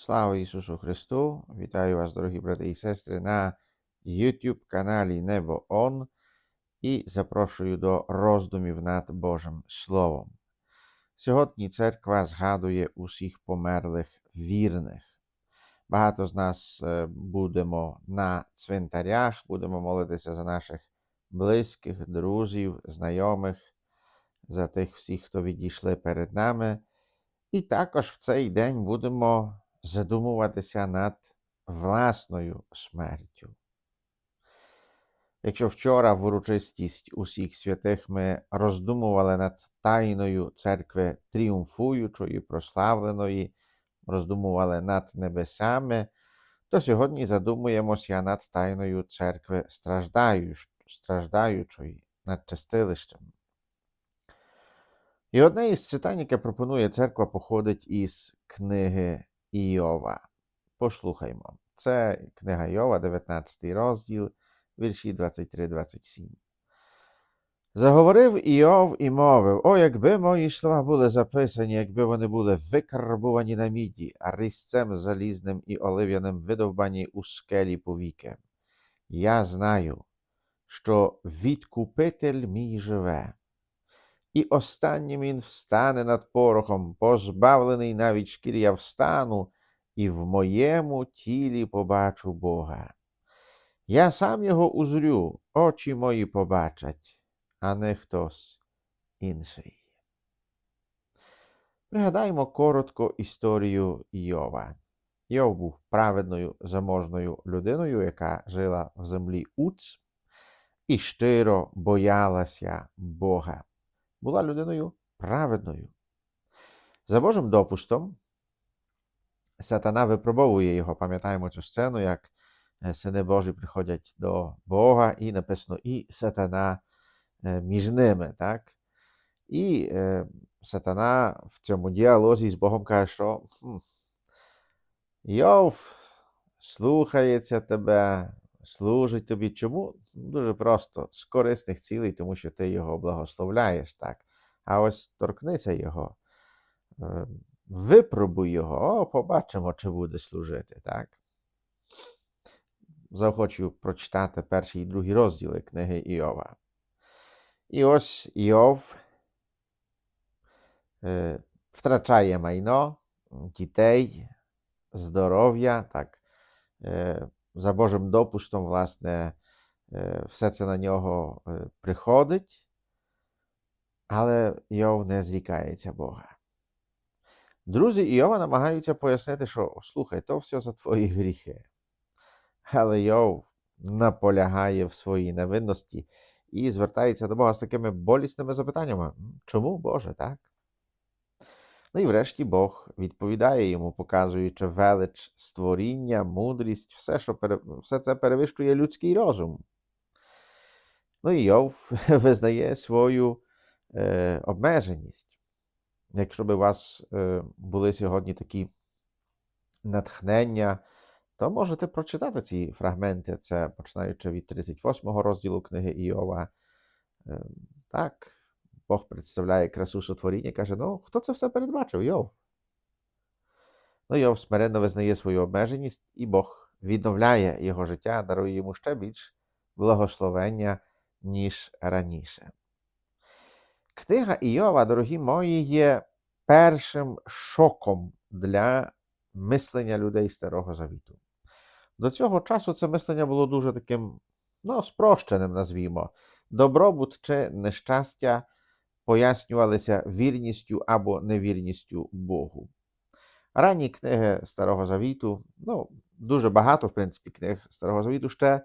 Слава Ісусу Христу! Вітаю вас, дорогі брати і сестри, на YouTube каналі Небо Он і запрошую до роздумів над Божим Словом. Сьогодні церква згадує усіх померлих вірних. Багато з нас е, будемо на цвинтарях, будемо молитися за наших близьких, друзів, знайомих, за тих всіх, хто відійшли перед нами. І також в цей день будемо задумуватися над власною смертю. Якщо вчора в урочистість усіх святих ми роздумували над тайною церкви тріумфуючої, прославленої, роздумували над небесами, то сьогодні задумуємося над тайною церкви страждаючої, над чистилищем. І одне із читань, яке пропонує церква, походить із книги Іова. Послухаймо. Це книга Іова, 19 розділ, вірші 23-27. Заговорив Іов і мовив: О, якби мої слова були записані, якби вони були викарбувані на міді, а різцем залізним і олив'яним видовбані у скелі повіки. Я знаю, що відкупитель мій живе, і останнім він встане над порохом, позбавлений навіть шкір'я встану, і в моєму тілі побачу Бога. Я сам його узрю, очі мої побачать, а не хтось інший. Пригадаймо коротко історію Йова. Йов був праведною заможною людиною, яка жила в землі Уц і щиро боялася Бога була людиною праведною. За Божим допустом, сатана випробовує його. Пам'ятаємо цю сцену, як сини Божі приходять до Бога, і написано і сатана між ними. так? І е, сатана в цьому діалозі з Богом каже, що Йов слухається тебе, служить тобі. Чому? Дуже просто з корисних цілей, тому що ти його благословляєш, так. А ось торкнися його, е, випробуй його, о, побачимо, чи буде служити, так. Захочу прочитати перший і другий розділи книги Іова. І ось Іов е, втрачає майно, дітей, здоров'я, так. Е, за Божим допустом, власне, все це на нього приходить, але Йов не зрікається Бога. Друзі Іова намагаються пояснити, що слухай, то все за твої гріхи. Але Йов наполягає в своїй невинності і звертається до Бога з такими болісними запитаннями. Чому Боже, так? Ну і врешті Бог відповідає йому, показуючи велич створіння, мудрість, все, що пере... все це перевищує людський розум. Ну і Йов визнає свою е, обмеженість. Якщо б у вас е, були сьогодні такі натхнення, то можете прочитати ці фрагменти, це починаючи від 38 розділу книги Іова. Е, так, Бог представляє красу сотворіння каже: ну, хто це все передбачив? Йов. Ну, Йов смиренно визнає свою обмеженість, і Бог відновляє його життя, дарує йому ще більш благословення, ніж раніше. Книга Іова, дорогі мої, є першим шоком для мислення людей Старого Завіту. До цього часу це мислення було дуже таким, ну, спрощеним, назвімо. Добробут чи нещастя пояснювалися вірністю або невірністю Богу. Ранні книги Старого Завіту, ну, дуже багато, в принципі, книг Старого Завіту ще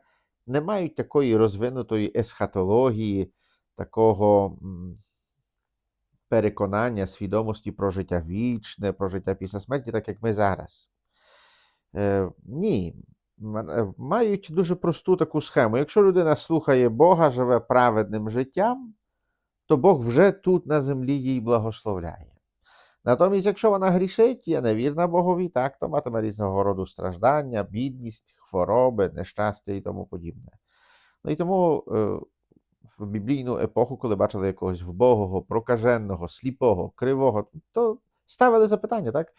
не мають такої розвинутої есхатології, такого переконання, свідомості про життя вічне, про життя після смерті, так як ми зараз. Е, Ні. Мають дуже просту таку схему. Якщо людина слухає Бога, живе праведним життям, то Бог вже тут на землі їй благословляє. Натомість, якщо вона грішить, є невірна Богові, так, то матиме різного роду страждання, бідність, хвороби, нещастя і тому подібне. Ну і тому е, в біблійну епоху, коли бачили якогось вбогого, прокаженого, сліпого, кривого, то ставили запитання, так?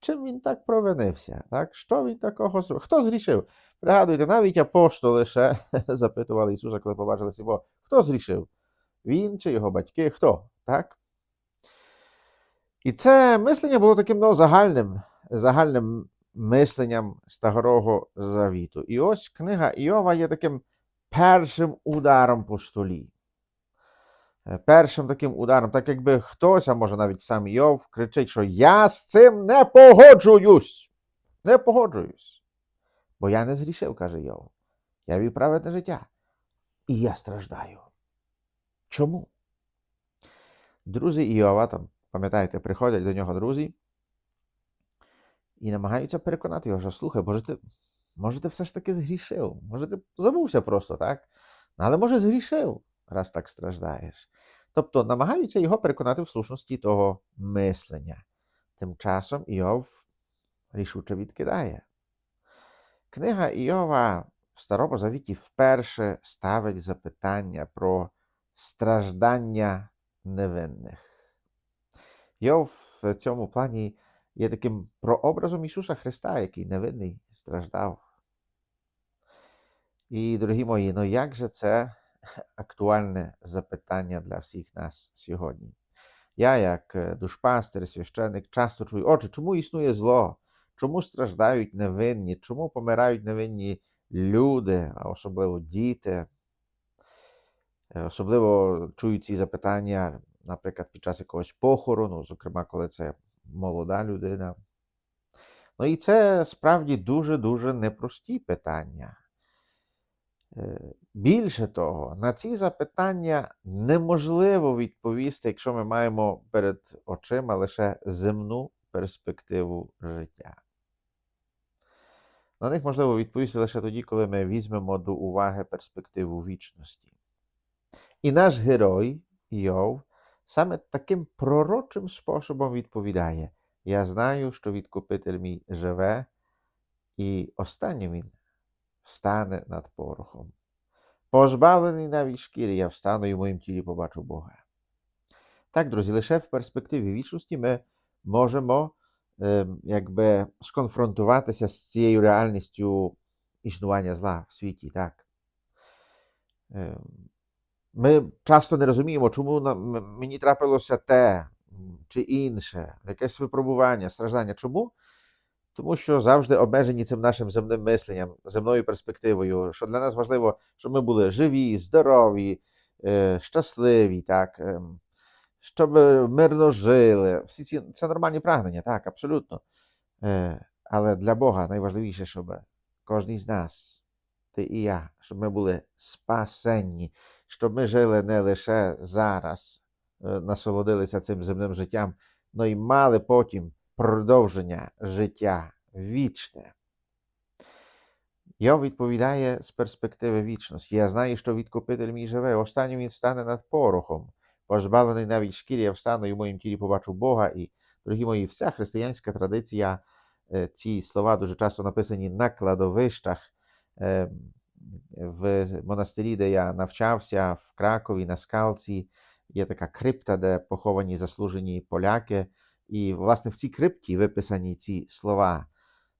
чим він так провинився? Так? Що він такого зробив? Хто зрішив? Пригадуйте, навіть апостоли ще запитували Ісуса, коли побачили Бога, хто зрішив? Він чи його батьки? Хто? Так? І це мислення було таким ну, загальним, загальним мисленням Старого Завіту. І ось книга Іова є таким першим ударом по столі. Е, Першим таким ударом, так якби хтось, а може навіть сам Йов, кричить, що я з цим не погоджуюсь. Не погоджуюсь. Бо я не згрішив, каже Йов. Я вів праведне життя. І я страждаю. Чому? Друзі Іова, там, пам'ятаєте, приходять до нього друзі і намагаються переконати його, що слухай, може ти, може ти все ж таки згрішив, може ти забувся просто, так? Але може згрішив, раз так страждаєш. Тобто намагаються його переконати в слушності того мислення. Тим часом Іов рішуче відкидає. Книга Іова в Старому Завіті вперше ставить запитання про страждання невинних. Йов в цьому плані є таким прообразом Ісуса Христа, який невинний страждав. І, дорогі мої, ну як же це актуальне запитання для всіх нас сьогодні? Я, як е, душпастер, священик, часто чую, отже, чому існує зло? Чому страждають невинні? Чому помирають невинні люди, а особливо діти? Е, Особливо чую ці запитання, наприклад, під час якогось похорону, зокрема, коли це молода людина. Ну і це справді дуже-дуже непрості питання. Е, Більше того, на ці запитання неможливо відповісти, якщо ми маємо перед очима лише земну перспективу життя. На них можливо відповісти лише тоді, коли ми візьмемо до уваги перспективу вічності. І наш герой Йов саме таким пророчим способом відповідає: Я знаю, що відкупитель мій живе, і останнім він встане над порохом. Позбавлений навіть шкіри, я встану і в моїм тілі побачу Бога. Так, друзі, лише в перспективі вічності ми можемо якби сконфронтуватися з цією реальністю існування зла в світі. так. Ми часто не розуміємо, чому нам, мені трапилося те чи інше, якесь випробування, страждання. Чому? Тому що завжди обмежені цим нашим земним мисленням, земною перспективою, що для нас важливо, щоб ми були живі, здорові, е, щасливі, так, ем, щоб мирно жили. Всі ці це нормальні прагнення, так, абсолютно. Е, Але для Бога найважливіше, щоб кожен з нас, ти і я, щоб ми були спасенні, щоб ми жили не лише зараз, е, насолодилися цим земним життям, але й мали потім продовження життя вічне. Йов відповідає з перспективи вічності. Я знаю, що відкупитель мій живе, останнім він встане над порохом. Позбавлений навіть шкірі, я встану і в моїм тілі побачу Бога. І, дорогі мої, вся християнська традиція, е, ці слова дуже часто написані на кладовищах. В монастирі, де я навчався, в Кракові, на Скалці, є така крипта, де поховані заслужені поляки. І, власне, в цій крипті виписані ці слова.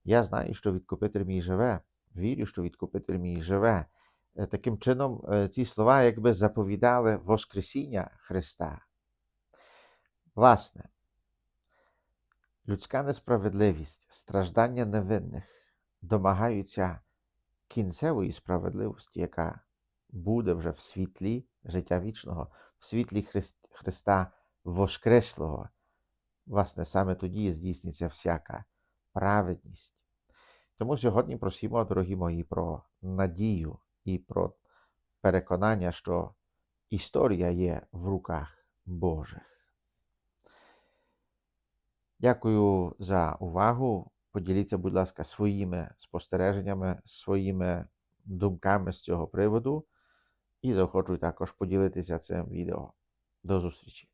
Я знаю, що відкупитель мій живе, вірю, що відкупитель мій живе. Е, Таким чином, е, ці слова якби заповідали Воскресіння Христа. Власне, людська несправедливість, страждання невинних домагаються кінцевої справедливості, яка буде вже в світлі життя вічного, в світлі Христ- Христа Воскреслого. Власне, саме тоді здійсниться всяка праведність. Тому сьогодні просимо, дорогі мої, про надію і про переконання, що історія є в руках Божих. Дякую за увагу. Поділіться, будь ласка, своїми спостереженнями, своїми думками з цього приводу. І заохочую також поділитися цим відео. До зустрічі!